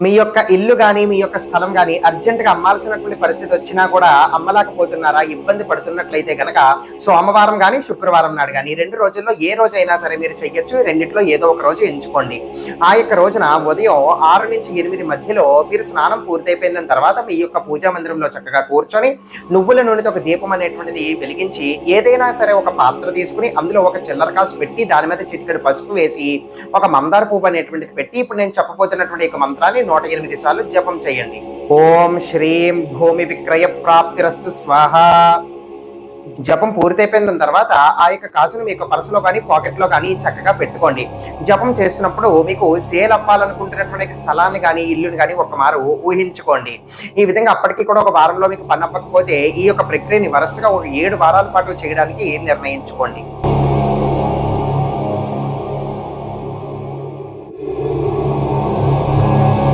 మీ యొక్క ఇల్లు కానీ మీ యొక్క స్థలం కానీ అర్జెంటుగా అమ్మాల్సినటువంటి పరిస్థితి వచ్చినా కూడా అమ్మలేకపోతున్నారా ఇబ్బంది పడుతున్నట్లయితే గనక సోమవారం కానీ శుక్రవారం నాడు కానీ ఈ రెండు రోజుల్లో ఏ రోజైనా సరే మీరు చెయ్యొచ్చు. రెండిట్లో ఏదో ఒక రోజు ఎంచుకోండి. ఆ యొక్క రోజున ఉదయం ఆరు నుంచి ఎనిమిది మధ్యలో మీరు స్నానం పూర్తయిపోయిన తర్వాత మీ యొక్క పూజా మందిరంలో చక్కగా కూర్చొని నువ్వుల నూనెతో ఒక దీపం అనేటువంటిది వెలిగించి ఏదైనా సరే ఒక పాత్ర తీసుకుని అందులో ఒక చిల్లర కాసు పెట్టి దాని మీద చిటికెడు పసుపు వేసి ఒక మందార పువ్వు అనేటువంటిది పెట్టి ఇప్పుడు నేను చెప్పబోతున్నటువంటి ఒక మంత్రాన్ని నూట ఎనిమిది సార్లు జపం చేయండి. ఓం శ్రీం భూమి విక్రయ ప్రాప్తిరస్తు స్వాహ. జపం పూర్తయిపోయిన తర్వాత ఆ యొక్క కాసును మీకు పర్సులో కానీ పాకెట్లో కానీ చక్కగా పెట్టుకోండి. జపం చేస్తున్నప్పుడు మీకు సేల్ అవ్వాలనుకుంటున్నటువంటి స్థలాన్ని కానీ ఇల్లుని కానీ ఒక మారు ఊహించుకోండి. ఈ విధంగా అప్పటికి కూడా ఒక వారంలో మీకు పని అవ్వకపోతే ఈ యొక్క ప్రక్రియని వరుసగా ఒక ఏడు వారాల పాటు చేయడానికి నిర్ణయించుకోండి.